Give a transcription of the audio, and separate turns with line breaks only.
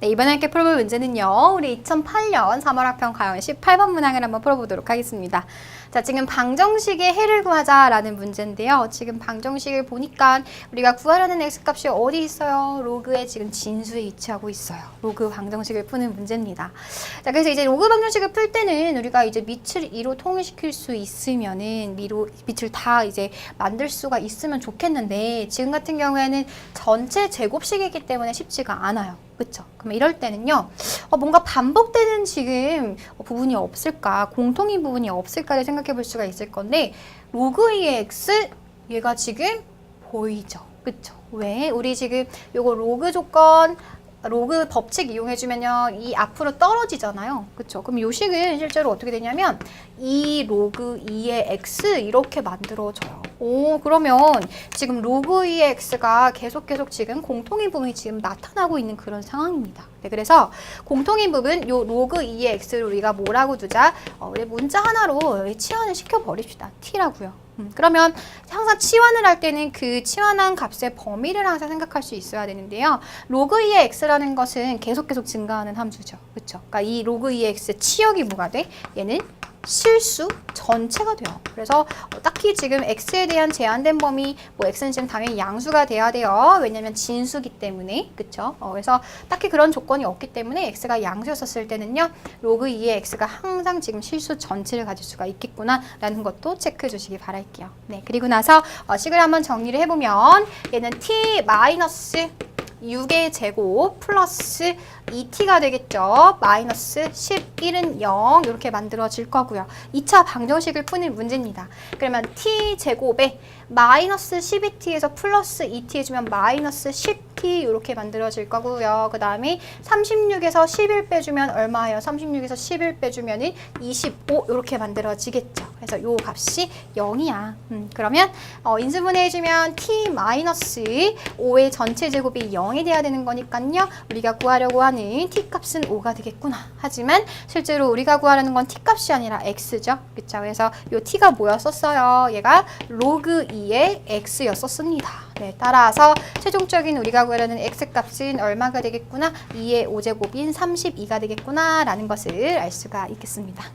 네, 이번에 함께 풀어볼 문제는요. 우리 2008년 3월 학평 가연 18번 문항을 한번 풀어보도록 하겠습니다. 자, 지금 방정식의 해를 구하자라는 문제인데요. 지금 방정식을 보니까 우리가 구하려는 x값이 어디 있어요? 로그의 지금 진수에 위치하고 있어요. 로그 방정식을 푸는 문제입니다. 자, 그래서 이제 로그 방정식을 풀 때는 우리가 이제 밑을 2로 통일시킬 수 있으면은 미로, 밑을 다 이제 만들 수가 있으면 좋겠는데 지금 같은 경우에는 전체 제곱식이기 때문에 쉽지가 않아요. 그렇죠? 그럼 이럴 때는요. 어, 뭔가 반복되는 지금 부분이 없을까? 공통인 부분이 없을까를 생각해 볼 수가 있을 건데 로그 2의 x 얘가 지금 보이죠. 그렇죠? 왜? 우리 지금 요거 로그 조건 로그 법칙 이용해주면요, 이 앞으로 떨어지잖아요. 그쵸? 그럼 요 식은 실제로 어떻게 되냐면, 이 로그 2의 x 이렇게 만들어져요. 오, 그러면 지금 로그 2의 x가 계속 계속 지금 공통인 부분이 지금 나타나고 있는 그런 상황입니다. 네, 그래서 공통인 부분, 요 로그 2의 x를 우리가 뭐라고 두자? 어, 문자 하나로 치환을 시켜버립시다. t라고요. 음, 그러면 항상 치환을 할 때는 그 치환한 값의 범위를 항상 생각할 수 있어야 되는데요. 로그 2의 x라는 것은 계속 계속 증가하는 함수죠. 그렇죠? 그러니까 이 로그 2의 x 치역이 뭐가 돼? 얘는 실수 전체가 돼요. 그래서 어, 딱히 지금 x에 대한 제한된 범위, 뭐 x는 지금 당연히 양수가 돼야 돼요. 왜냐면 진수기 때문에, 그쵸? 어, 그래서 딱히 그런 조건이 없기 때문에 x가 양수였었을 때는요, 로그 2의 x가 항상 지금 실수 전체를 가질 수가 있겠구나라는 것도 체크해 주시기 바랄게요. 네, 그리고 나서 어, 식을 한번 정리를 해보면 얘는 t 마이너스 6의 제곱 플러스 2t가 되겠죠. 마이너스 11은 0 이렇게 만들어질 거고요. 2차 방정식을 푸는 문제입니다. 그러면 t 제곱에 마이너스 12t에서 플러스 2t 해주면 마이너스 10t 이렇게 만들어질 거고요. 그 다음에 36에서 11 빼주면 얼마예요? 36에서 11 빼주면 25 이렇게 만들어지겠죠. 그래서 요 값이 0이야. 음, 그러면 어, 인수분해 해주면 t 마이너스 5의 전체 제곱이 0이 돼야 되는 거니까요. 우리가 구하려고 하는 t 값은 5가 되겠구나. 하지만 실제로 우리가 구하려는 건 t 값이 아니라 x죠. 그쵸? 그래서 요 t가 뭐였었어요? 얘가 로그 2의 x였었습니다. 네, 따라서 최종적인 우리가 구하려는 x값은 얼마가 되겠구나? 2의 5제곱인 32가 되겠구나 라는 것을 알 수가 있겠습니다.